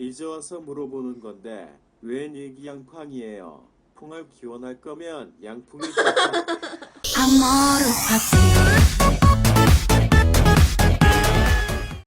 이제 와서 물어보는 건데 웬 얘기 양팡이에요? 풍을 기원할 거면 양풍이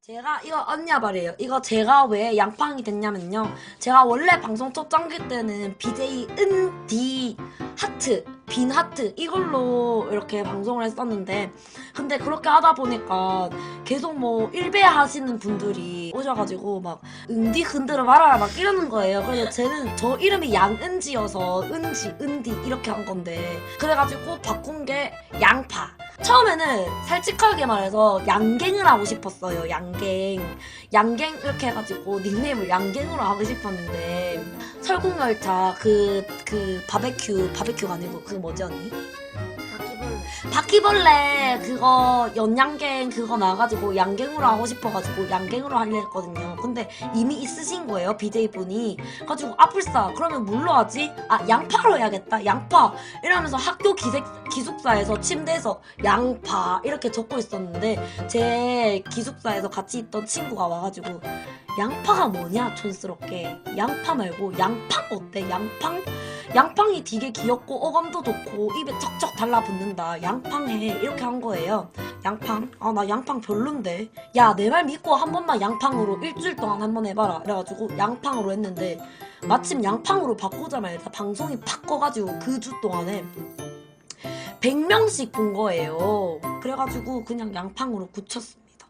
제가 이거 언니야 말이에요. 이거 제가 왜 양팡이 됐냐면요. 제가 원래 방송 첫 장기 때는 BJ 은디 하트 빈 하트 이걸로 이렇게 방송을 했었는데 근데 그렇게 하다 보니까 계속 뭐 일배 하시는 분들이 오셔가지고 막 은디 흔들어 말아라 막 이러는 거예요 그래서 쟤는 저 이름이 양은지여서 은지 은디 이렇게 한 건데 그래가지고 바꾼 게 양파 처음에는 솔직하게 말해서 양갱을 하고 싶었어요. 양갱. 양갱 이렇게 해가지고 닉네임을 양갱으로 하고 싶었는데 설국열차 그, 그 바베큐, 바베큐가 아니고 그 뭐지 언니? 바퀴벌레 그거 연양갱 그거 나와가지고 양갱으로 하고 싶어가지고 양갱으로 하려 했거든요. 근데 이미 있으신 거예요 BJ 분이. 가지고 아플싸 그러면 뭘로 하지? 아 양파로 해야겠다. 양파 이러면서 학교 기색, 기숙사에서 침대에서 양파 이렇게 적고 있었는데 제 기숙사에서 같이 있던 친구가 와가지고 양파가 뭐냐 촌스럽게 양파 말고 양팡 어때? 양팡? 양팡이 되게 귀엽고 어감도 좋고 입에 척척 달라붙는다. 양팡해 이렇게 한 거예요. 양팡? 아 나 양팡 별론데. 야 내 말 믿고 한 번만 양팡으로 일주일 동안 한 번 해봐라. 그래가지고 양팡으로 했는데 마침 양팡으로 바꾸자마자 방송이 팍 꺼가지고 그 주 동안에 100명씩 본 거예요. 그래가지고 그냥 양팡으로 굳혔습니다.